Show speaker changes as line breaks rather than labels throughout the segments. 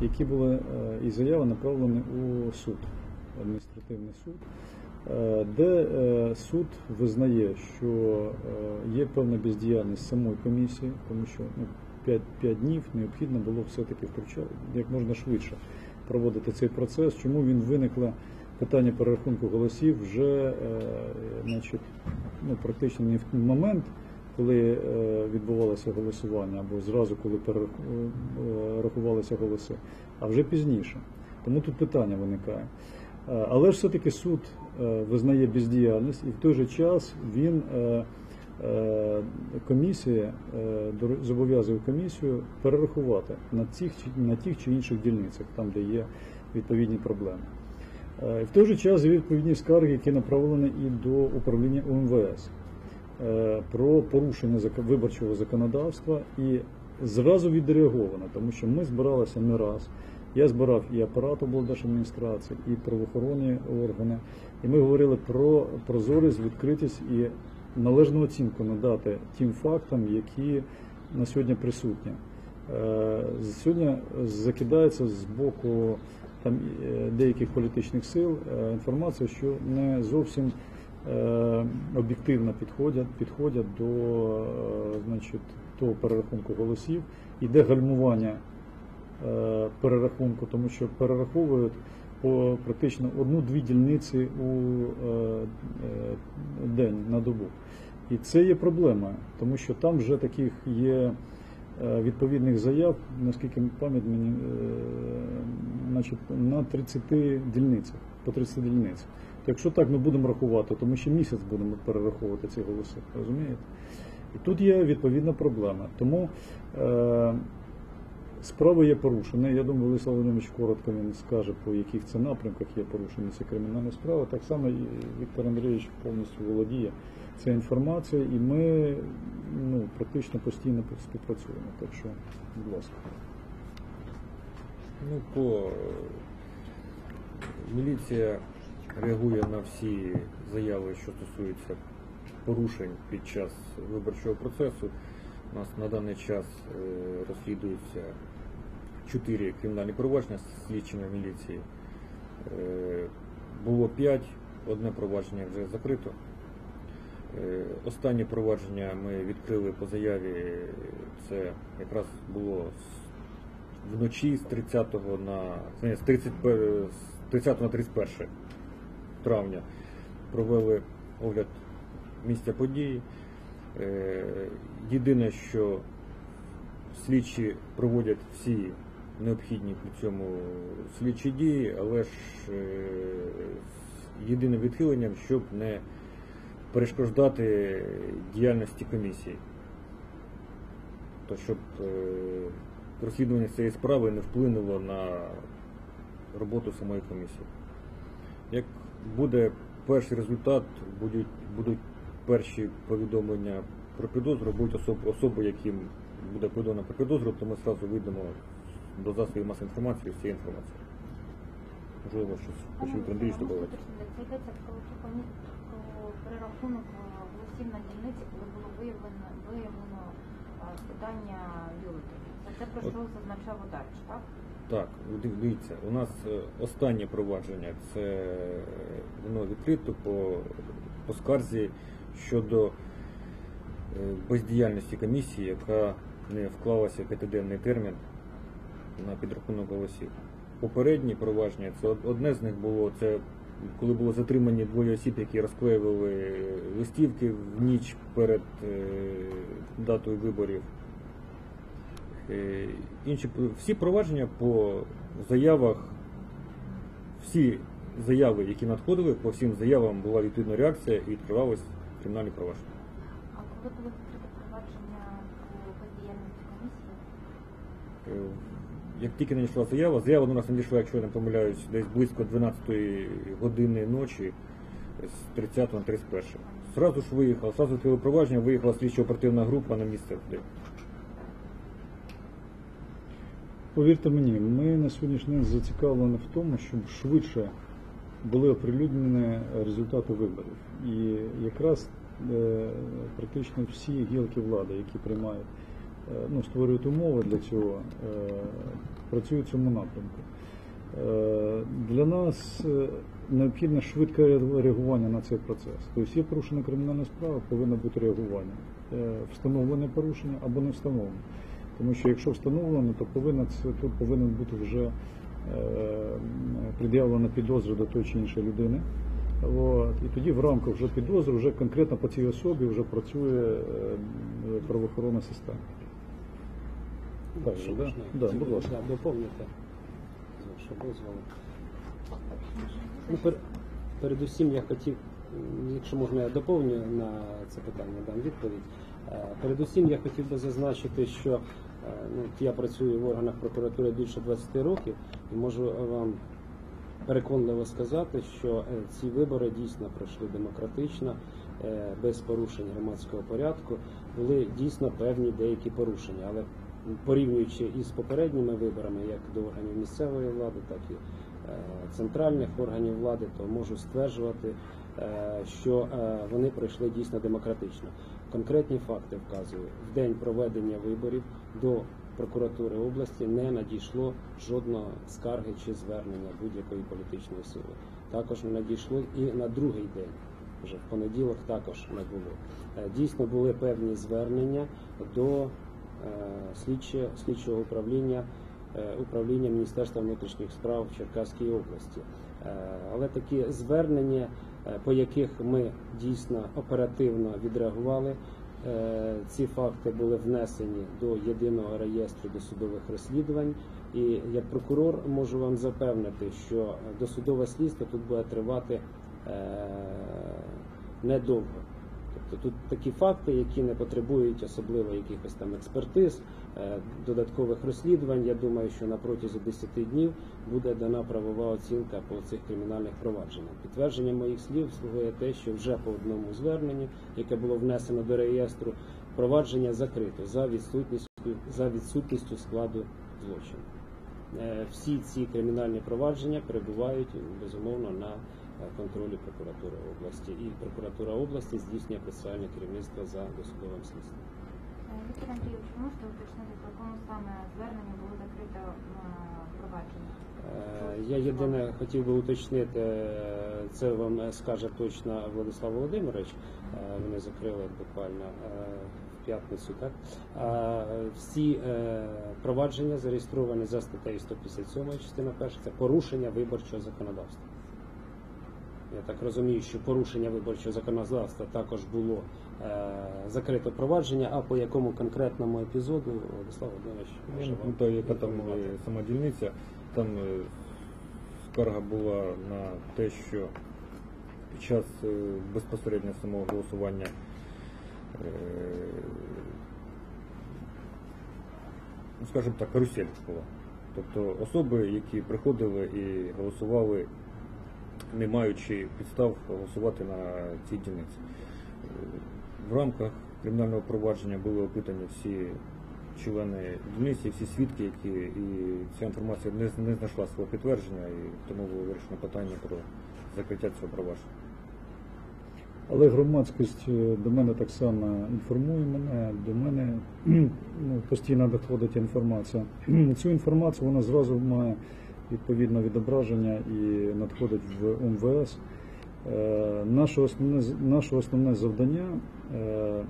Які були е, і заяви направлені у суд, адміністративний суд, е, де е, суд визнає, що є певна бездіяльність самої комісії, тому що ну, 5, 5 днів необхідно було все-таки втручати як можна швидше проводити цей процес. Чому він виникло питання перерахунку голосів вже значить, ну, практично не в момент, коли е, відбувалося голосування, або зразу, коли перерахувалися голоси, а вже пізніше. Тому тут питання виникає. Е, Але ж все-таки суд е, визнає бездіяльність і в той же час він комісія зобов'язує комісію перерахувати на чи- на тих чи інших дільницях, там де є відповідні проблеми. В той же час є відповідні скарги, які направлені і до управління УМВС про порушення виборчого законодавства і зразу відреаговано, тому що ми збиралися не раз. Я збирав і апарат облдержадміністрації, і правоохоронні органи, і ми говорили про прозорість, відкритість і належну оцінку надати тим фактам, які на сьогодні присутні. Е, Сьогодні закидається з боку там е, деяких політичних сил е, інформація, що не зовсім е, об'єктивно підходять, підходять до е, значить, того перерахунку голосів. Іде гальмування е, перерахунку, тому що перераховують по практично одну-дві дільниці у е, е, день на добу. І це є проблема, тому що там вже таких є е, відповідних заяв, наскільки пам'ять мені, е, значить, на 30 дільницях, по 30 дільницях. Якщо так ми будемо рахувати, то ми ще місяць будемо перераховувати ці голоси, розумієте? І тут є відповідна проблема. Тому е, справа є порушена. Я думаю, Владислав Володимирович коротко він скаже, по яких це напрямках є порушені ці кримінальні справи. Так само Віктор Андрійович повністю володіє цією інформацією, і ми ну, практично постійно співпрацюємо. Так що, будь ласка.
Ну, по е, міліція реагує на всі заяви, що стосуються порушень під час виборчого процесу. У нас на даний час е, розслідуються чотири кримінальні провадження з слідчими міліції. Е, Було п'ять, одне провадження вже закрито. Е, Останнє провадження ми відкрили по заяві. Це якраз було вночі з 30 на ні, з 31 з 30 на 31 травня. Провели огляд місця події. Е, Єдине, що слідчі проводять всі необхідні при цьому слідчі дії, але ж е, єдиним відхиленням, щоб не перешкоджати діяльності комісії. То щоб е, розслідування цієї справи не вплинуло на роботу самої комісії. Як буде перший результат, будуть, будуть перші повідомлення про підозру, будуть особи, особи, яким буде повідомлено про підозру, то ми одразу вийдемо до засобів масової інформації з цієї інформації. Можливо, щось Віктор Андрійович додати.
Це йдеться про перерахунок е, голосів на дільниці, коли було виявлено виявлено е, скидання бюлетенів. Це про що зазначав Ударч, так?
Так, дивіться, у нас е, останнє провадження це е, воно відкрито по, по скарзі щодо е, бездіяльності комісії, яка не вклалася в п'ятиденний термін на підрахунок голосів. Попередні провадження, це одне з них було це. Коли було затримані двоє осіб, які розклеювали листівки в ніч перед датою виборів. Е, Інші всі провадження по заявах, всі заяви, які надходили, по всім заявам була відповідна реакція і відкривались кримінальні провадження.
А коли було відкрите провадження по комісії?
Е, Як тільки надійшла заява, заява до нас надійшла, якщо я не помиляюсь, десь близько 12-ї години ночі з 30 на 31. Зразу ж виїхала, зразу відкрили провадження, виїхала слідчо оперативна група на місце
Повірте мені, ми на сьогоднішній день зацікавлені в тому, щоб швидше були оприлюднені результати виборів. І якраз е, практично всі гілки влади, які приймають, е, ну, створюють умови для цього, е, працює в цьому напрямку. Для нас необхідне швидке реагування на цей процес. Тобто є порушена кримінальна справа, повинно бути реагування. Встановлене порушення або не встановлене. Тому що якщо встановлено, то повинно це тут повинен бути вже е, пред'явлена підозра до тої чи іншої людини. От. І тоді в рамках вже підозри вже конкретно по цій особі вже працює е, правоохоронна система. Так,
Якщо
да? Да, будь ласка.
з вашого дозволу. Ну, пер, передусім я хотів, якщо можна, я доповню на це питання, дам відповідь. Е, Передусім я хотів би зазначити, що е, ну, я працюю в органах прокуратури більше 20 років і можу вам переконливо сказати, що е, ці вибори дійсно пройшли демократично, без порушень громадського порядку. Були дійсно певні деякі порушення, але порівнюючи із попередніми виборами, як до органів місцевої влади, так і центральних органів влади, то можу стверджувати, що вони пройшли дійсно демократично. Конкретні факти вказую. В день проведення виборів до прокуратури області не надійшло жодного скарги чи звернення будь-якої політичної сили. Також не надійшло і на другий день. Вже в понеділок також не було. Е, Дійсно були певні звернення до е, слідче- слідчого управління е, управління Міністерства внутрішніх справ в Черкаській області. Але такі звернення, по яких ми дійсно оперативно відреагували, е, ці факти були внесені до єдиного реєстру досудових розслідувань. І як прокурор можу вам запевнити, що досудове слідство тут буде тривати е, недовго. Тобто тут такі факти, які не потребують особливо якихось там експертиз, е, додаткових розслідувань. Я думаю, що на протязі 10 днів буде дана правова оцінка по цих кримінальних провадженнях. Підтвердження моїх слів слугує те, що вже по одному зверненню, яке було внесено до реєстру, провадження закрито за відсутністю за відсутністю складу злочину. Е, Всі ці кримінальні провадження перебувають безумовно на е, контролі прокуратури області, і прокуратура області здійснює процесуальне керівництво за досудовим слідством.
Е, Андрійович, ви можете уточнити, по якому саме зверненню було закрито е, провадження?
Е, Я єдине хотів би уточнити, е, це вам скаже точно Владислав Володимирович. Вони закрили буквально в п'ятницю. Так всі провадження зареєстровані за статтею 157 частина перша. Це порушення виборчого законодавства. Я так розумію, що порушення виборчого законодавства також було е, закрите провадження, а по якому конкретному епізоду Владислав Володимирович
не
вам
пам'ятаю, яка там сама дільниця. Там скарга була на те, що під час е, безпосередньо самого голосування е, ну, скажімо так, карусель була. Тобто особи, які приходили і голосували, не маючи підстав голосувати на цій дільниці. В рамках кримінального провадження були опитані всі члени дільниці, всі свідки, які і ця інформація не, не знайшла свого підтвердження, і тому було вирішено питання про закриття цього провадження.
Але громадськість е, до мене так само інформує мене, до мене ну, постійно доходить інформація. Цю інформацію вона зразу має відповідне відображення і надходить в МВС. Е, Наше основне, наше основне завдання е,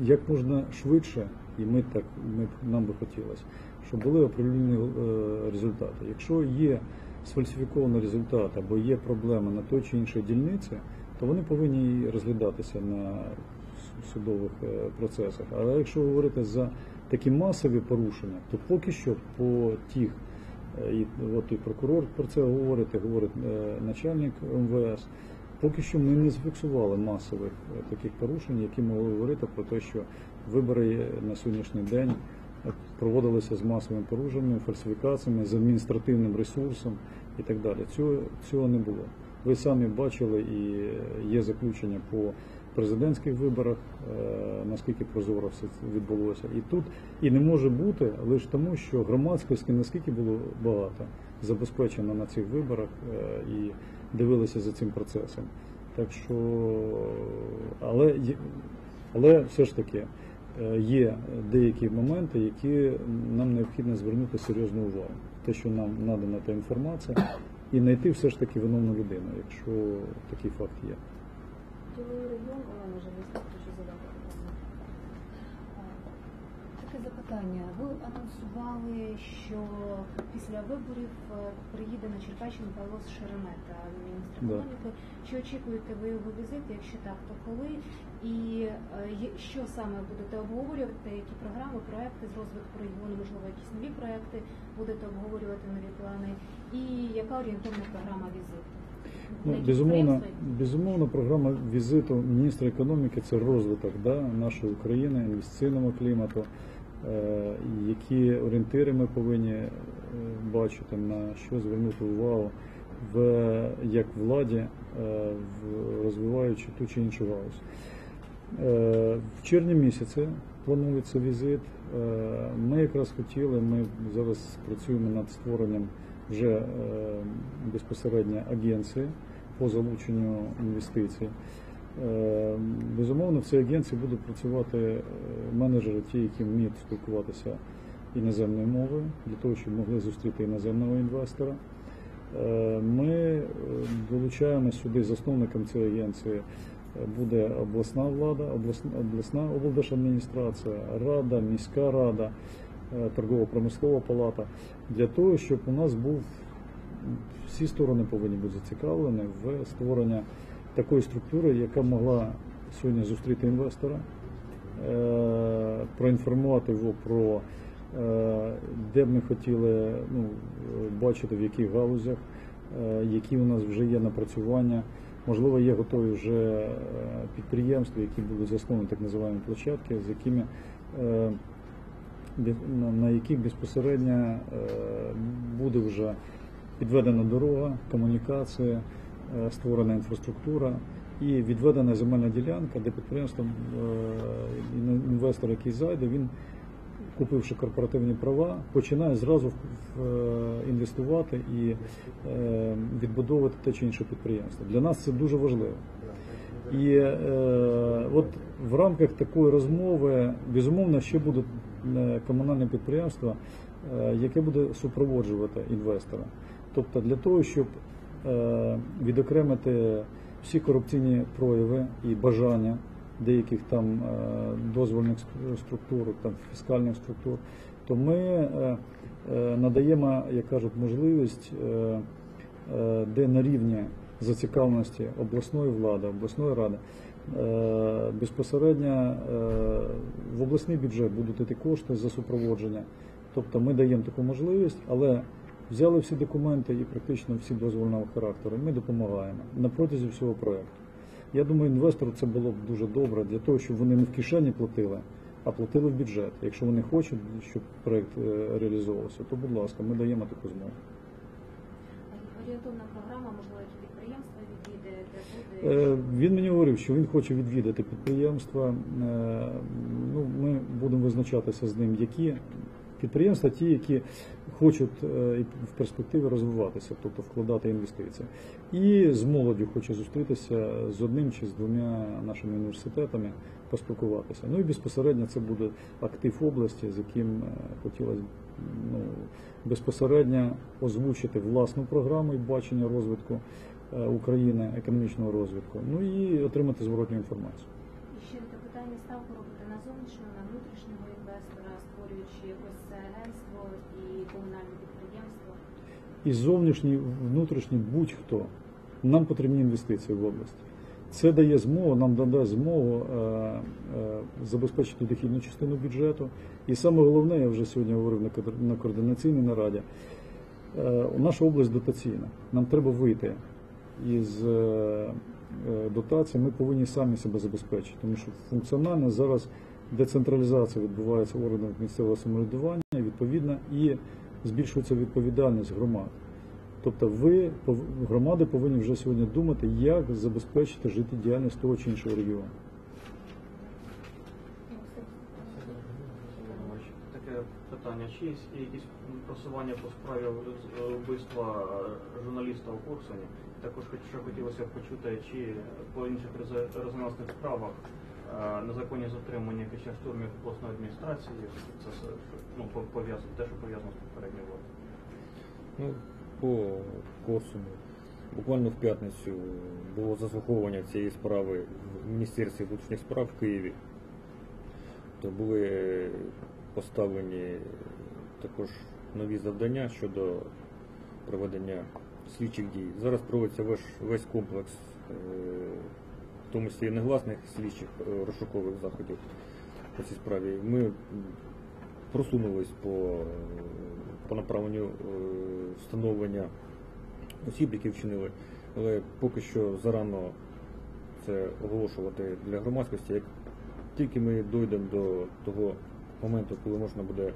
як можна швидше, і ми так ми, нам би хотілося, щоб були определені е, результати. Якщо є сфальсифікований результат або є проблема на той чи іншій дільниці, то вони повинні розглядатися на судових е, процесах. Але якщо говорити за такі масові порушення, то поки що по тих, е, і от і прокурор про це говорить, говорить е, начальник МВС. Поки що ми не зафіксували масових таких порушень, які могли говорити про те, що вибори на сьогоднішній день проводилися з масовими порушеннями, фальсифікаціями, з адміністративним ресурсом і так далі. Цього, цього не було. Ви самі бачили і є заключення по президентських виборах, е, наскільки прозоро все це відбулося. І тут і не може бути лише тому, що громадськості наскільки було багато забезпечено на цих виборах е, і дивилися за цим процесом. Так що, але, але все ж таки, е, є деякі моменти, які нам необхідно звернути серйозну увагу. Те, що нам надана та інформація, і знайти все ж таки виновну людину, якщо такий факт є.
Діловий регіон Олена Железна, хочу задати питання. Таке запитання. Ви анонсували, що після виборів е, приїде на Черкащину Павло Шеремета, міністр
Да.
Чи очікуєте ви його візит? Якщо так, то коли? І е, що саме будете обговорювати? Які програми, проекти з розвитку регіону, можливо, якісь нові проекти будете обговорювати нові плани? І яка орієнтовна програма візиту?
Ну, безумовно, безумовно, програма візиту міністра економіки це розвиток да, нашої України, інвестиційного клімату, е, які орієнтири ми повинні е, бачити, на що звернути увагу в як владі, е, в розвиваючи ту чи іншу галузь. Е, В червні місяці планується візит. Е, Ми якраз хотіли, ми зараз працюємо над створенням вже е, безпосередньо агенції по залученню інвестицій. Е, Безумовно, в цій агенції будуть працювати е, менеджери, ті, які вміють спілкуватися іноземною мовою, для того, щоб могли зустріти іноземного інвестора. Ми долучаємо сюди засновником цієї агенції буде обласна влада, обласна, облдержадміністрація, рада, міська рада, торгово-промислова палата, для того, щоб у нас був всі сторони повинні бути зацікавлені в створення такої структури, яка могла сьогодні зустріти інвестора, е, проінформувати його про е, де б ми хотіли ну, бачити, в яких галузях, е, які у нас вже є напрацювання. Можливо, є готові вже е, підприємства, які будуть засновані так називаємо площадки, з якими е, на- яких безпосередньо е, буде вже підведена дорога, комунікація, е, створена інфраструктура і відведена земельна ділянка, де підприємство, е, інвестор, який зайде, він, купивши корпоративні права, починає зразу інвестувати і відбудовувати те чи інше підприємство. Для нас це дуже важливо. І е, от в рамках такої розмови, безумовно, ще буде е, комунальне підприємство, е, яке буде супроводжувати інвестора. Тобто для того, щоб е, відокремити всі корупційні прояви і бажання деяких там е, дозвольних структур, там фіскальних структур, то ми е, е, надаємо, як кажуть, можливість, е, е, де на рівні зацікавленості обласної влади, обласної ради, е, безпосередньо е, в обласний бюджет будуть йти кошти за супроводження. Тобто ми даємо таку можливість, але взяли всі документи і практично всі дозвольного характеру. Ми допомагаємо на протязі всього проєкту. Я думаю, інвестору це було б дуже добре для того, щоб вони не в кишені платили, а платили в бюджет. Якщо вони хочуть, щоб проєкт е, реалізовувався, то будь ласка, ми даємо таку змогу.
Орієнтовна програма, можливо, які підприємства відвідаєте? буде.
Е, Він мені говорив, що він хоче відвідати підприємства. Е, Ну, ми будемо визначатися з ним, які підприємства, ті, які хочуть е, в перспективі розвиватися, тобто вкладати інвестиції. І з молоддю хоче зустрітися з одним чи з двома нашими університетами, поспілкуватися. Ну і безпосередньо це буде актив області, з яким е, хотілося ну, безпосередньо озвучити власну програму і бачення розвитку е, України, економічного розвитку, ну і отримати зворотню інформацію.
І ще таке питання ставку робити на зовнішнього, на внутрішнього інвестора, створюючи агентство і комунальне підприємство.
І зовнішній, внутрішній будь-хто. Нам потрібні інвестиції в області. Це дає змогу, нам дає змогу е, е, забезпечити дохідну частину бюджету. І саме головне, я вже сьогодні говорив на на координаційній нараді, е, наша область дотаційна. Нам треба вийти із е, е, дотації, ми повинні самі себе забезпечити, тому що функціонально зараз децентралізація відбувається в органах місцевого самоврядування, відповідно, і збільшується відповідальність громад. Тобто ви громади повинні вже сьогодні думати, як забезпечити життєдіяльність того чи іншого регіону.
Таке питання. Чи є якісь просування по справі вбивства журналіста у Корсуні? Також ще хотілося б почути, чи по інших резонансних справах е, незаконні затримання під час штурмів обласної адміністрації. Це ну, пов'язано, те, що пов'язано з попередньою владою.
Ну, по Корсуну. Буквально в п'ятницю було заслуховування цієї справи в Міністерстві внутрішніх справ в Києві. То були поставлені також нові завдання щодо проведення слідчих дій. Зараз проводиться весь, комплекс, е, в тому числі негласних слідчих е, розшукових заходів по цій справі. Ми просунулись по, по направленню е, встановлення осіб, які вчинили, але поки що зарано це оголошувати для громадськості. Як тільки ми дійдемо до того моменту, коли можна буде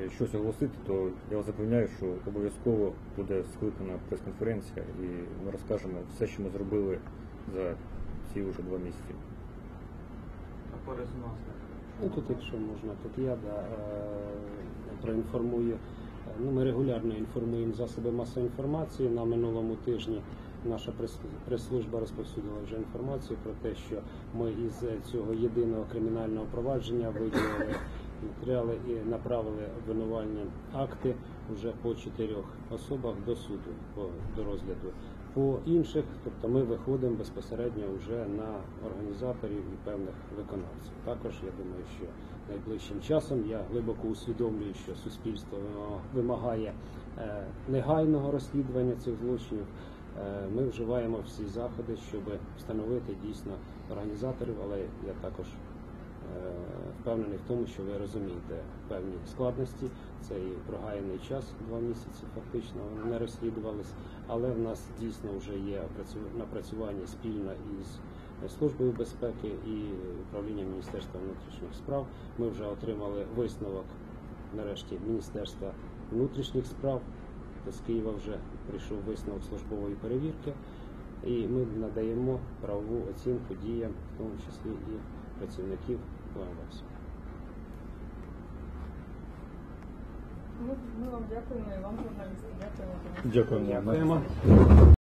е, щось оголосити, то я вас запевняю, що обов'язково буде скликана прес-конференція і ми розкажемо все, що ми зробили за ці вже два місяці.
А по.
Ну тут, якщо можна, тут я да, е, проінформую. Е, Ну, ми регулярно інформуємо засоби масової інформації. На минулому тижні наша прес- прес-служба розповсюдила вже інформацію про те, що ми із цього єдиного кримінального провадження виділили матеріали і направили обвинувальні акти вже по чотирьох особах до суду до розгляду. По інших, тобто ми виходимо безпосередньо вже на організаторів і певних виконавців. Також я думаю, що найближчим часом я глибоко усвідомлюю, що суспільство вимагає е, негайного розслідування цих злочинів. Е, Ми вживаємо всі заходи, щоб встановити дійсно організаторів, але я також е, впевнений в тому, що ви розумієте певні складності. Це і прогаяний час, два місяці фактично не розслідувались, але в нас дійсно вже є напрацювання спільно із Службою безпеки і управлінням Міністерства внутрішніх справ. Ми вже отримали висновок нарешті Міністерства внутрішніх справ. З Києва вже прийшов висновок службової перевірки, і ми надаємо правову оцінку діям, в тому числі і працівників
Ми, ми вам дякуємо і вам, журналісти,
Дякуємо.
Дякуємо.